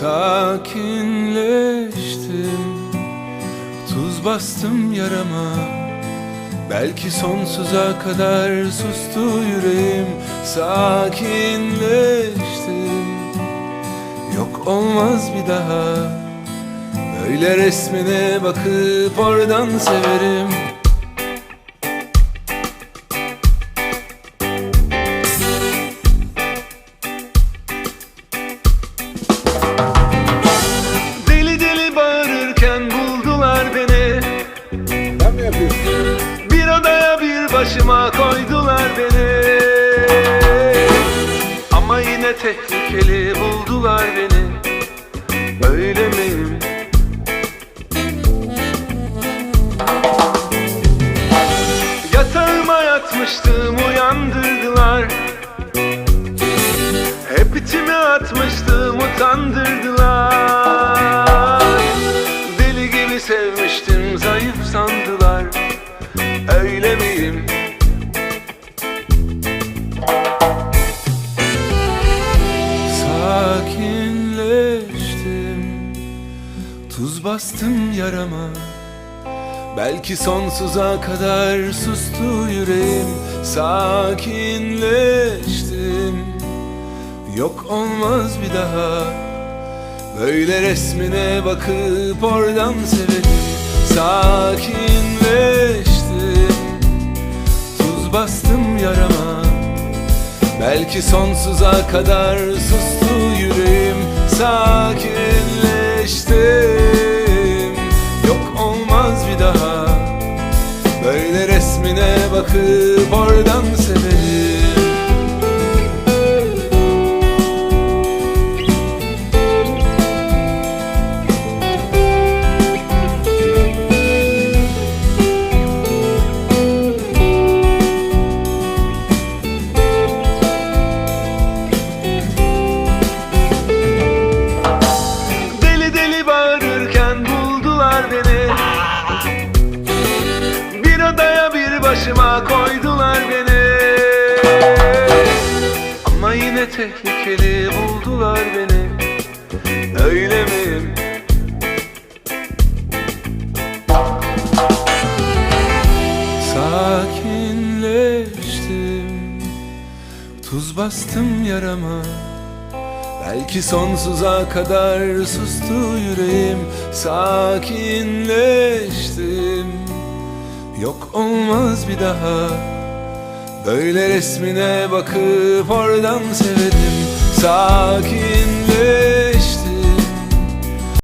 Sakinleştim. Tuz bastım yarama Belki sonsuza kadar sustu yüreğim. Sakinleştim Yok olmaz bir daha. Böyle resmine bakıp oradan severim başıma koydular beni. Ama yine tehlikeli buldular beni. Öyle miyim? Yatağıma yatmıştım uyandırdılar. Hep içime atmıştım utandırdılar. Deli gibi sevmiştim zayıf sandılar. Öyle miyim? Bastım yarama. Belki sonsuza kadar sustu yüreğim. Sakinleştim. Yok olmaz bir daha. Böyle resmine bakıp oradan severim Sakinleştim. Tuz bastım yarama. Belki sonsuza kadar sustu yüreğim. Sakinleştim resmine başıma koydular beni. Ama yine tehlikeli buldular beni. Öyle miyim? Sakinleştim. Tuz bastım yarama. Belki sonsuza kadar sustu yüreğim. Sakinleştim yok olmaz bir daha. Böyle resmine bakıp oradan severim. Sakin